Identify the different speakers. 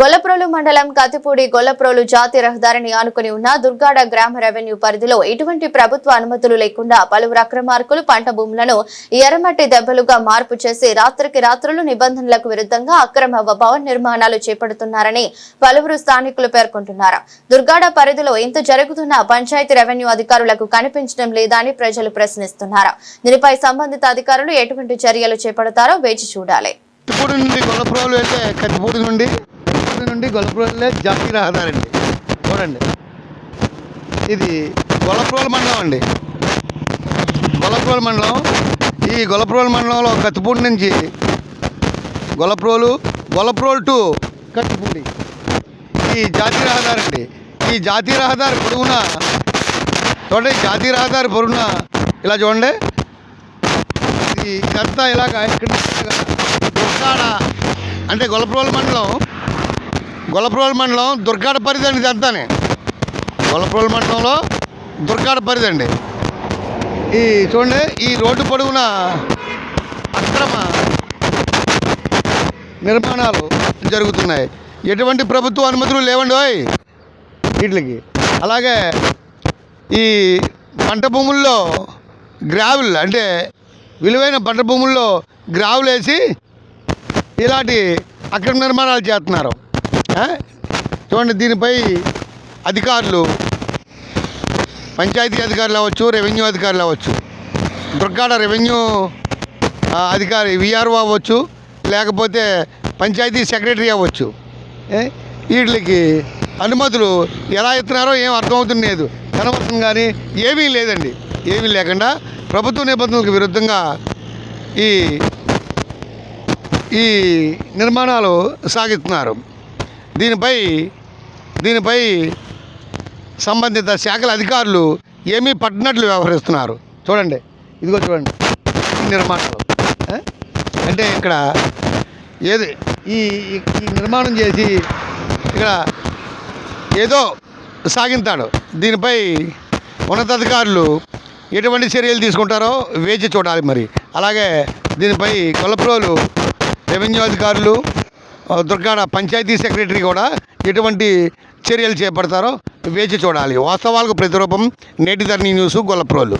Speaker 1: గొల్లప్రోలు మండలం కతిపూడి గొల్లప్రోలు జాతి రహదారిని ఆనుకుని ఉన్న దుర్గాడ గ్రామ రెవెన్యూ పరిధిలో ఎటువంటి ప్రభుత్వ అనుమతులు లేకుండా పలువురు అక్రమార్కులు పంట భూములను ఎర్రమట్టి దెబ్బలుగా మార్పు చేసి రాత్రికి రాత్రులు నిబంధనలకు విరుద్ధంగా అక్రమ భవన నిర్మాణాలు చేపడుతున్నారని పలువురు స్థానికులు పేర్కొంటున్నారు. దుర్గాడ పరిధిలో ఇంత జరుగుతున్న పంచాయతీ రెవెన్యూ అధికారులకు కనిపించడం లేదా అని ప్రజలు ప్రశ్నిస్తున్నారు. దీనిపై సంబంధిత అధికారులు ఎటువంటి చర్యలు చేపడతారో వేచి చూడాలి.
Speaker 2: కత్తిపూడి నుండి గొల్లపురాలు వెళ్తే కత్తిపూడి నుండి కత్తిపూడి నుండి గొల్లపురాలు జాతీయ రహదారి అండి చూడండి. ఇది గొల్లపురాల మండలం అండి. గొలపరోలు మండలం. ఈ గొల్లపురాల మండలంలో కత్తిపూడి నుంచి గొల్లప్రోలు గొల్లప్రోలు టు కత్తిపూడి. ఈ జాతీయ రహదారి అండి. ఈ జాతీయ రహదారి పొడవున? చూడండి జాతీయ రహదారి పొరుగున ఇలా చూడండి. ఇది ఇదంతా ఇలాగ ఇక్కడ దుర్గాడ అంటే గొల్లప్రోల మండలం గొల్లప్రోల మండలం దుర్గాడ పరిధి అండి ఇదంతానే గొల్లప్రోల మండలంలో దుర్గాడ పరిధి అండి. ఈ చూడండి ఈ రోడ్డు పొడవున అక్రమ నిర్మాణాలు జరుగుతున్నాయి. ఎటువంటి ప్రభుత్వ అనుమతులు లేవండి ఓయ్ వీటికి. అలాగే ఈ పంట భూముల్లో గ్రావుల్ అంటే విలువైన పంట భూముల్లో గ్రావులు వేసి ఇలాంటి అక్రమ నిర్మాణాలు చేస్తున్నారు. చూడండి దీనిపై అధికారులు పంచాయతీ అధికారులు అవ్వచ్చు రెవెన్యూ అధికారులు అవ్వచ్చు దుర్గాడ రెవెన్యూ అధికారి విఆర్ఓ అవ్వచ్చు లేకపోతే పంచాయతీ సెక్రటరీ అవ్వచ్చు. వీటికి అనుమతులు ఎలా ఇస్తున్నారో ఏం అర్థమవుతుంది లేదు. కనబడుతుంది కానీ ఏమీ లేదండి. ఏమీ లేకుండా ప్రభుత్వ నిబంధనలకు విరుద్ధంగా ఈ ఈ నిర్మాణాలు సాగిస్తున్నారు. దీనిపై దీనిపై సంబంధిత శాఖల అధికారులు ఏమీ పట్టినట్లు వ్యవహరిస్తున్నారు. చూడండి ఇదిగో చూడండి నిర్మాణం నిర్మాణాలు. అంటే ఇక్కడ ఏది ఈ ఈ- నిర్మాణం చేసి ఇక్కడ ఏదో సాగింతాడు దీనిపై ఉన్నతాధికారులు ఎటువంటి చర్యలు తీసుకుంటారో వేచి చూడాలి మరి. అలాగే దీనిపై కొలప్రోలు రెవెన్యూ అధికారులు దుర్గాడ పంచాయతీ సెక్రటరీ కూడా ఎటువంటి చర్యలు చేపడతారో వేచి చూడాలి. వాస్తవాలకు ప్రతిరూపం నేటి ధరణి న్యూస్ గొల్లప్రోలు.